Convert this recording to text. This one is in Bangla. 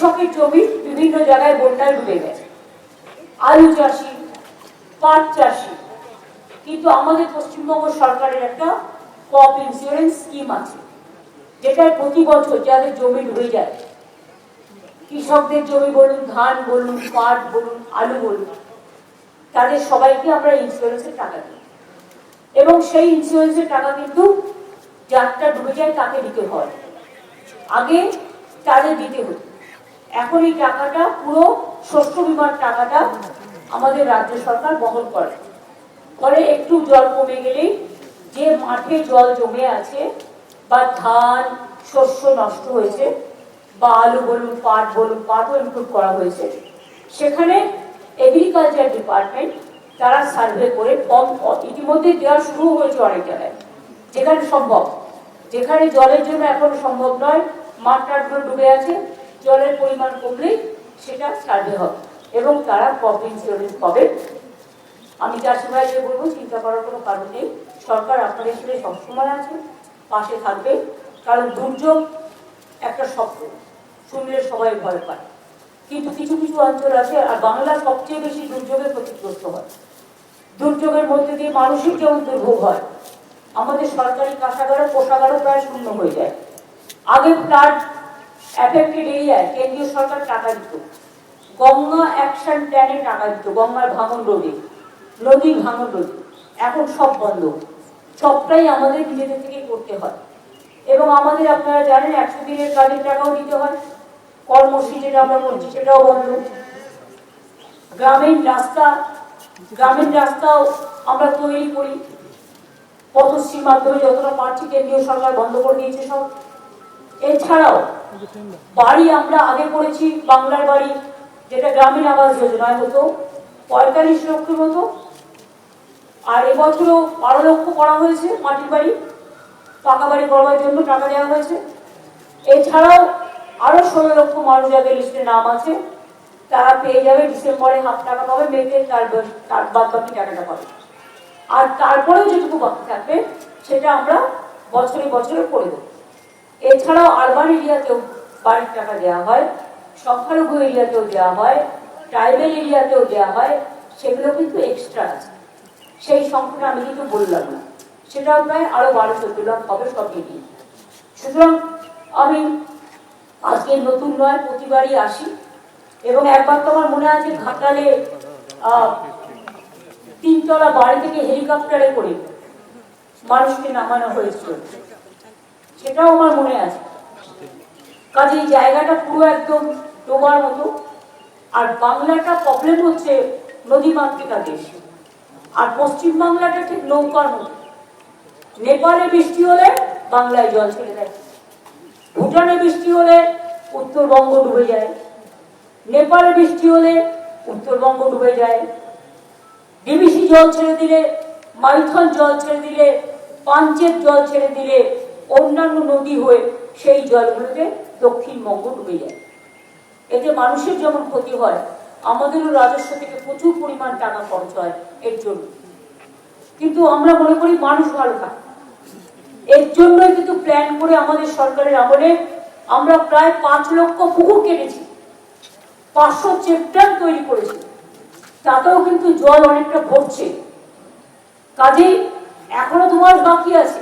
কৃষকের জমি বিভিন্ন জায়গায় বন্যায় ডুবে গেছে। আলু চাষি, পাট চাষি। কিন্তু আমাদের পশ্চিমবঙ্গ সরকারের একটা ক্রপ ইন্স্যুরেন্স স্কিম আছে, যেটায় প্রতি বছর যাদের জমি ডুবে যায়, কৃষকদের জমি বলুন, ধান বলুন, পাট বলুন, আলু বলুন, তাদের সবাইকে আমরা ইন্স্যুরেন্সের টাকা দিই। এবং সেই ইন্স্যুরেন্সের টাকা কিন্তু যারটা ডুবে যায়, তাকে দিতে হয়। আগে তাদের দিতে হতো। এখন এই টাকাটা, পুরো শস্য বিমার টাকাটা আমাদের রাজ্য সরকার বহন করে। ফলে একটু জল কমে গেলেই যে মাঠে জল জমে আছে বা ধান, শস্য নষ্ট হয়েছে, বা আলু বলুন, পাট বলুন, পাটও ইনক্লুড করা হয়েছে, সেখানে এগ্রিকালচার ডিপার্টমেন্ট তারা সার্ভে করে কম ইতিমধ্যে দেওয়া শুরু হয়েছে অনেক জায়গায়, যেখানে সম্ভব। যেখানে জলের জন্য এখন সম্ভব নয়, মাঠ টাটগুলো ডুবে আছে জলের পরিমাণ কমলেই সেটা সার্ভে হবে এবং তারা ক্রপ ইন্স্যুরেন্স পাবে। আমি চাষি ভাইদের বলব, চিন্তা করার কোনো কারণ নেই। সরকার আপনাদের সাথে সবসময় আছে, পাশে থাকবে। কারণ দুর্যোগ একটা শব্দ শুনলে সবাই ভয় পায়। কিন্তু কিছু কিছু অঞ্চল আছে, আর বাংলা সবচেয়ে বেশি দুর্যোগে ক্ষতিগ্রস্ত হয়। দুর্যোগের মধ্যে দিয়ে মানসিক যেমন দুর্ভোগ হয়, আমাদের সরকারি কাঁচাগারও কোষাগারও প্রায় শূন্য হয়ে যায়। আগে ফ্লাড অ্যাফেক্টেড এরিয়ায় কেন্দ্রীয় সরকার টাকা দিত। গঙ্গা অ্যাকশন প্ল্যানে টাকা দিত। গঙ্গার ভাঙন রোধে। নদীর ভাঙন রোধে। এখন সব বন্ধ। সবটাই আমাদের নিজেদের থেকে করতে হয়। এবং আমাদের আপনারা জানেন, একশো দিনের কাজের টাকাও দিতে হয়। কর্মশ্রী যেটা আমরা করছি, সেটাও বন্ধ। গ্রামীণ রাস্তা, গ্রামীণ রাস্তাও আমরা তৈরি করি। পথশ্রীর মাধ্যমে যতটা পারছি, কেন্দ্রীয় সরকার বন্ধ করে দিয়েছে সব। এছাড়াও, বাড়ি আমরা আগে করেছি বাংলার বাড়ি, যেটা গ্রামীণ আবাস যোজনায় হতো, পঁয়তাল্লিশ লক্ষের মতো। আর এবছরও বারো লক্ষ করা হয়েছে মাটির বাড়ি, পাকা বাড়ি করবার জন্য টাকা দেওয়া হয়েছে। এছাড়াও আরও ষোলো লক্ষ মানুষ যাদের লিস্টে নাম আছে, তারা পেয়ে যাবে ডিসেম্বরে হাফ টাকা পাবে, মেতে তার তার বাদ বাকি টাকাটা পাবে। আর তারপরেও যেটুকু বাকি থাকবে, সেটা আমরা বছরে বছরে করে দেবো। এছাড়াও আরবান এরিয়াতেও বাড়ির টাকা দেওয়া হয়, সংখ্যালঘু এরিয়াতেও দেওয়া হয় ট্রাইবেল এরিয়াতেও দেওয়া হয়, সেগুলো কিন্তু এক্সট্রা আছে। সেই সংখ্যাটা আমি কিন্তু বললাম না। সেটাও প্রায় আরও বারো চোদ্দ লাখ হবে, সব মিলিয়ে। সুতরাং আমি আজকে নতুন নয়, প্রতিবারই আসি। এবং একবার তো আমার মনে আছে ঘাটালে তিনতলা বাড়ি থেকে হেলিকপ্টারে করে মানুষকে নামানো হয়েছিল। সেটাও আমার মনে আছে। কাজে এই জায়গাটা পুরো একদম ডোবার মতো। আর বাংলাটা প্রবলেম হচ্ছে নদীমাতৃকা দেশ। আর পশ্চিম বাংলাটা ঠিক নৌকার মতো। নেপালে বৃষ্টি হলে বাংলায় জল ছেড়ে দেয়। ভুটানে বৃষ্টি হলে উত্তরবঙ্গ ডুবে যায়। নেপালে বৃষ্টি হলে উত্তরবঙ্গ ডুবে যায়। ডিবিসি জল ছেড়ে দিলে, মাইথন জল ছেড়ে দিলে পাঞ্চের জল ছেড়ে দিলে অন্যান্য নদী হয়ে সেই জলগুলোতে দক্ষিণবঙ্গ ডুবে যায়। এতে মানুষের যেমন ক্ষতি হয়, আমাদেরও রাজস্ব থেকে প্রচুর পরিমাণ টাকা খরচ হয় এর জন্য। কিন্তু আমরা মনে করি মানুষ ভালো থাকে। এর জন্যই কিন্তু প্ল্যান করে আমাদের সরকারের আমলে আমরা প্রায় পাঁচ লক্ষ পুকুর কেটেছি। পাঁচশো চেকড্যাম তৈরি করেছি। তাতেও কিন্তু জল অনেকটা ভরছে। কাজেই এখনও মাস বাকি আছে।